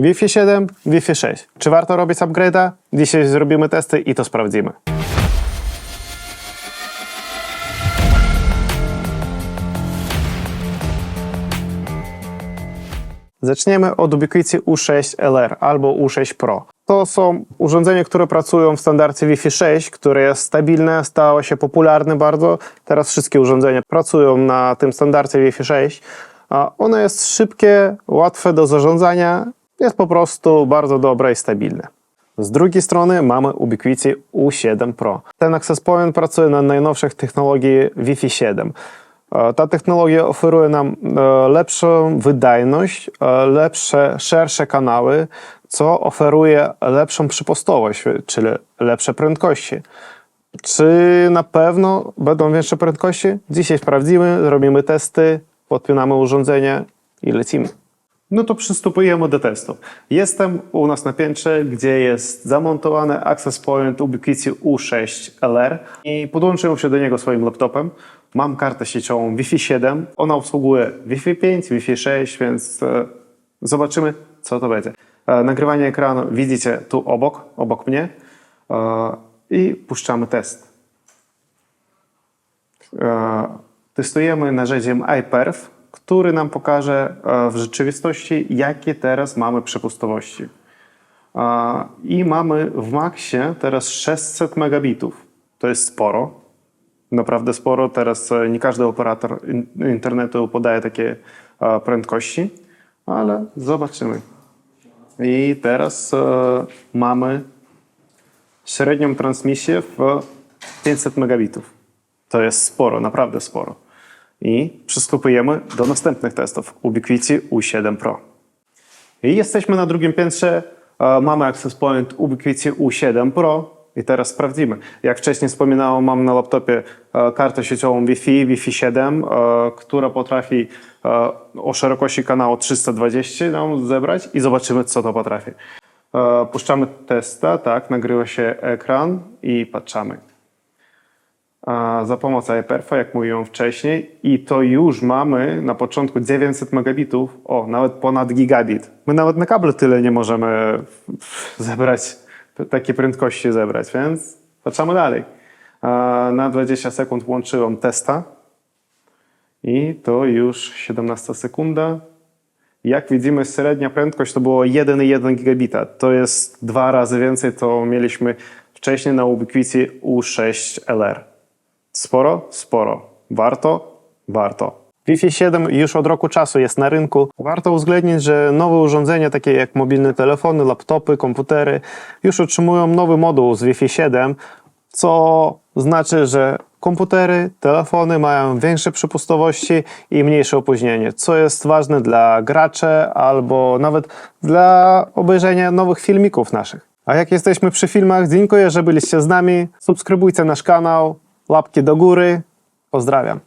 Wi-Fi 7, Wi-Fi 6. Czy warto robić upgrade'a? Dzisiaj zrobimy testy i to sprawdzimy. Zaczniemy od Ubiquiti U6 LR albo U6 Pro. To są urządzenia, które pracują w standardzie Wi-Fi 6, które jest stabilne, stało się popularne bardzo. Teraz wszystkie urządzenia pracują na tym standardzie Wi-Fi 6. A ono jest szybkie, łatwe do zarządzania, jest po prostu bardzo dobre i stabilne. Z drugiej strony mamy Ubiquiti U7 Pro. Ten access point pracuje na najnowszych technologii Wi-Fi 7. E, Ta technologia oferuje nam e, lepszą wydajność, e, lepsze, szersze kanały, co oferuje lepszą przypustowość, czyli lepsze prędkości. Czy na pewno będą większe prędkości? Dzisiaj sprawdzimy, zrobimy testy, podpinamy urządzenie i lecimy. No to przystępujemy do testów. Jestem u nas na piętrze, gdzie jest zamontowany access point Ubiquiti U6 LR i podłączyłem się do niego swoim laptopem. Mam kartę sieciową Wi-Fi 7. Ona obsługuje Wi-Fi 5, Wi-Fi 6, więc e, zobaczymy, co to będzie. E, nagrywanie ekranu widzicie tu obok, obok mnie e, i puszczamy test. Testujemy narzędziem iPerf, który nam pokaże e, w rzeczywistości, jakie teraz mamy przepustowości. E, I mamy w maksie teraz 600 megabitów. To jest sporo. Naprawdę sporo. Teraz e, nie każdy operator in- internetu podaje takie prędkości, ale zobaczymy. I teraz mamy średnią transmisję w 500 megabitów. To jest sporo, naprawdę sporo. I przystępujemy do następnych testów Ubiquiti U7 Pro. I jesteśmy na drugim piętrze. e, Mamy access point Ubiquiti U7 Pro i teraz sprawdzimy. Jak wcześniej wspominałem, mam na laptopie e, kartę sieciową Wi-Fi, Wi-Fi 7, e, która potrafi o szerokości kanału 320 nam zebrać i zobaczymy, co to potrafi. Puszczamy testa, tak, nagrywa się ekran i patrzymy a, za pomocą iPerfa, jak mówiłem wcześniej, i to już mamy na początku 900 megabitów, o, nawet ponad gigabit. My nawet na kablu tyle nie możemy zebrać, takie prędkości zebrać, więc patrzymy dalej. Na 20 sekund włączyłem testa i to już 17 sekunda. Jak widzimy, średnia prędkość to było 1,1 gigabita. To jest dwa razy więcej, to mieliśmy wcześniej na Ubiquiti U6 LR. Sporo? Sporo. Warto? Warto. Wi-Fi 7 już od roku czasu jest na rynku. Warto uwzględnić, że nowe urządzenia, takie jak mobilne telefony, laptopy, komputery, już otrzymują nowy moduł z Wi-Fi 7, co znaczy, że komputery, telefony mają większe przepustowości i mniejsze opóźnienie, co jest ważne dla graczy albo nawet dla obejrzenia nowych filmików naszych. A jak jesteśmy przy filmach, dziękuję, że byliście z nami. Subskrybujcie nasz kanał, łapki do góry. Pozdrawiam.